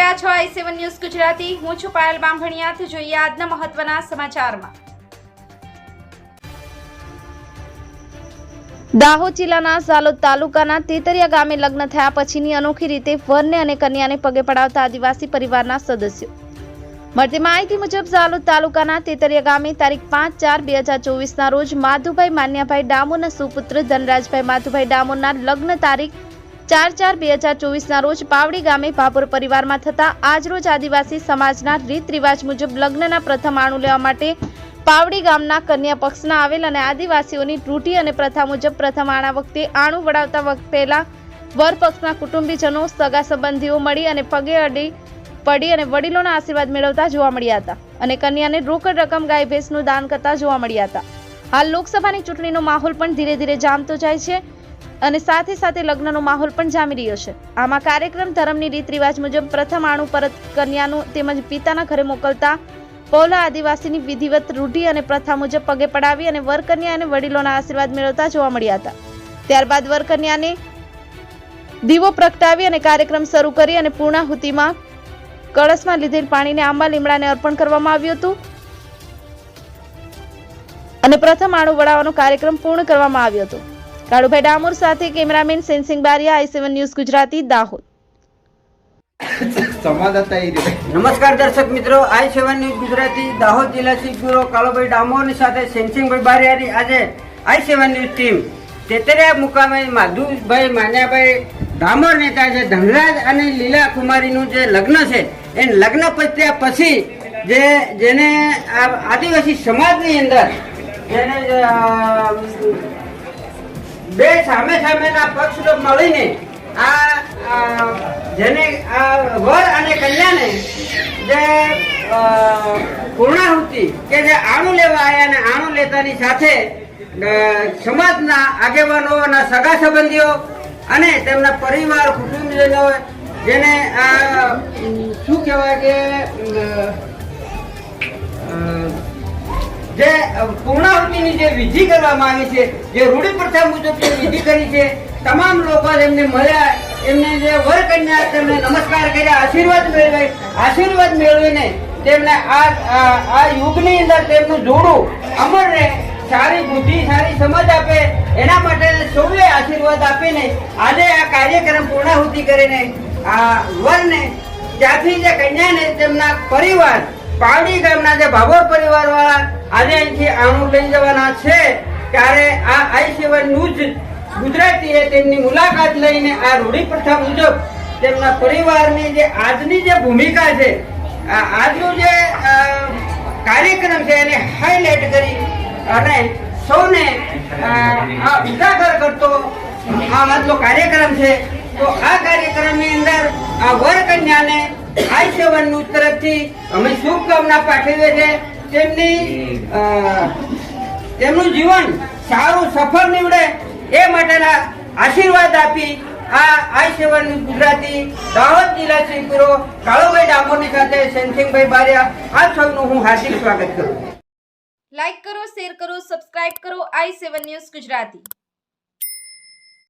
રહ્યા છો આઈ seven news Gujarati. હું છું પાયલ બાંભણિયાથી જોઈએ આજના મહત્વના સમાચારમાં. દાહોદ જિલ્લાના ઝાલોદ તાલુકાના તેતરિયા ગામે લગ્ન થયા પછીની અનોખી રીતે વરને અને કન્યાને પગે પડાવતા આદિવાસી પરિવારના સદસ્યો. મળતી માહિતી મુજબ ઝાલોદ તાલુકાના તેતરિયા ગામે તારીખ પાંચ ચાર બે હજાર ચોવીસના રોજ માધુભાઈ માન્યાભાઈ ડામોરના સુપુત્ર ધનરાજભાઈ માધુભાઈ ડામોરના લગ્ન તારીખ ચાર ચાર બે હજાર ચોવીસના રોજ પાવડી ગામે ભાભોર પરિવારમાં થતા આજરોજ આદિવાસી સમાજના રીત રિવાજ મુજબ લગ્નના પ્રથમ આણું લેવા માટે પાવડી ગામના કન્યા પક્ષના આવેલ અને આદિવાસીઓની ત્રુટી અને પ્રથા મુજબ પ્રથમ આણા વખતે આણું વડાવતા વખત પહેલા વર પક્ષના કુટુંબીજનો સગા સંબંધીઓ મળી અને પગે અડી પડી અને વડીલોના આશીર્વાદ મેળવતા જોવા મળ્યા હતા અને કન્યાને રોકડ રકમ ગાય ભેંસનું દાન કરતા જોવા મળ્યા હતા. હાલ લોકસભાની ચૂંટણીનો માહોલ પણ ધીરે ધીરે જામતો જાય છે. અને સાથે સાથે લગ્નનો માહોલ પણ જામી રહ્યો છે. આમાં કાર્યક્રમ ધર્મની રીત રિવાજ મુજબ પ્રથમ આણું પરત કન્યાનું તેમજ પિતાના ઘરે મોકલતા પૌલા આદિવાસીની વિધિવત રૂઢિ અને પ્રથા મુજબ પગે પડાવી અને વરકન્યા અને વડીલોના આશીર્વાદ મેળવતા જોવા મળ્યા હતા. ત્યારબાદ વરકન્યાને દીવો પ્રગટાવી અને કાર્યક્રમ શરૂ કરી અને પૂર્ણાહુતિમાં કળશમાં લીધેલ પાણીને આંબા, લીમડાને અર્પણ કરવામાં આવ્યું હતું. અને પ્રથમ આણું વડાવવાનો કાર્યક્રમ પૂર્ણ કરવામાં આવ્યો હતો. કાળુભાઈ ડામોર સાથે cameraman Sensing Bariya I seven news Gujarati Dahod. નમસ્કાર દર્શક મિત્રો I seven news Gujarati Dahod જિલ્લા શીખ બ્યુરો કાળુભાઈ ડામોરની સાથે સેન્સિંગભાઈ બારિયાની આજે આઈ સેવન ન્યૂઝ ટીમ. તેતરિયા મુકામે માધુભાઈ માન્યાભાઈ ડામોર નેતા છે ધનરાજ અને લીલા કુમારીનું જે લગ્ન છે એ લગ્ન પત્યા પછી જે જેને આ આદિવાસી સમાજની અંદર જેને બે સામે સામેના પક્ષ મળીને આ જેને, આ વર અને કન્યાને જે પૂર્ણાહુતિ કે જે આણું લેવા આવ્યા અને આણું લેતાની સાથે સમાજના આગેવાનોના સગા સંબંધીઓ અને તેમના પરિવાર કુટુંબજનો જેને આ, શું કહેવાય કે જે પૂર્ણાહુતિની જે વિધિ કરવામાં આવી છે, જે રૂઢિ પ્રથા મુજબ જે વિધિ કરી છે, તમામ લોકો એમને મળ્યા, એમને જે વર કન્યા તેમને નમસ્કાર કર્યા, આશીર્વાદ મેળવે, આશીર્વાદ મેળવીને તેમને આ આ યુગની અંદર તેમનું જોડું અમર રહે સારી બુદ્ધિ, સારી સમજ આપે, એના માટે સૌએ આશીર્વાદ આપીને આજે આ કાર્યક્રમ પૂર્ણાહુતિ કરીને આ વરને ત્યાંથી જે કન્યાને તેમના પરિવાર પાવડી ગામના જે ભાભોર પરિવાર વાળા આજે અહીંથી આણું લઈ જવાના છે. ત્યારે આ આઈ સેવન ન્યૂઝ ગુજરાતીએ તેમની મુલાકાત લઈને આ રૂઢી પ્રથા મુજબ તેમના પરિવારની જે આજની જે ભૂમિકા છે આજનો જે કાર્યક્રમ છે એને હાઇલાઇટ કરી અને સૌને આ ઉજાગર કરતો આ આજનો કાર્યક્રમ છે. તો આ કાર્યક્રમની અંદર આ વર કન્યાને આઈ સેવન ન્યૂઝ તરફથી અમે શુભકામના પાઠવીએ છીએ. તેમની તેમનું જીવન સારું, સફળ નીવડે એ માટેના આશીર્વાદ આપી આ આઈ સેવન ગુજરાતી દાહોદ જિલ્લા શ્રીપુરો કાળુભાઈ ડામોરની સાથે સેન્સિંગભાઈ બારિયા આ સૌનું હું હાર્દિક સ્વાગત કરું. લાઈક કરો, શેર કરો, સબસ્ક્રાઇબ કરો આઈ સેવન ન્યૂઝ ગુજરાતી.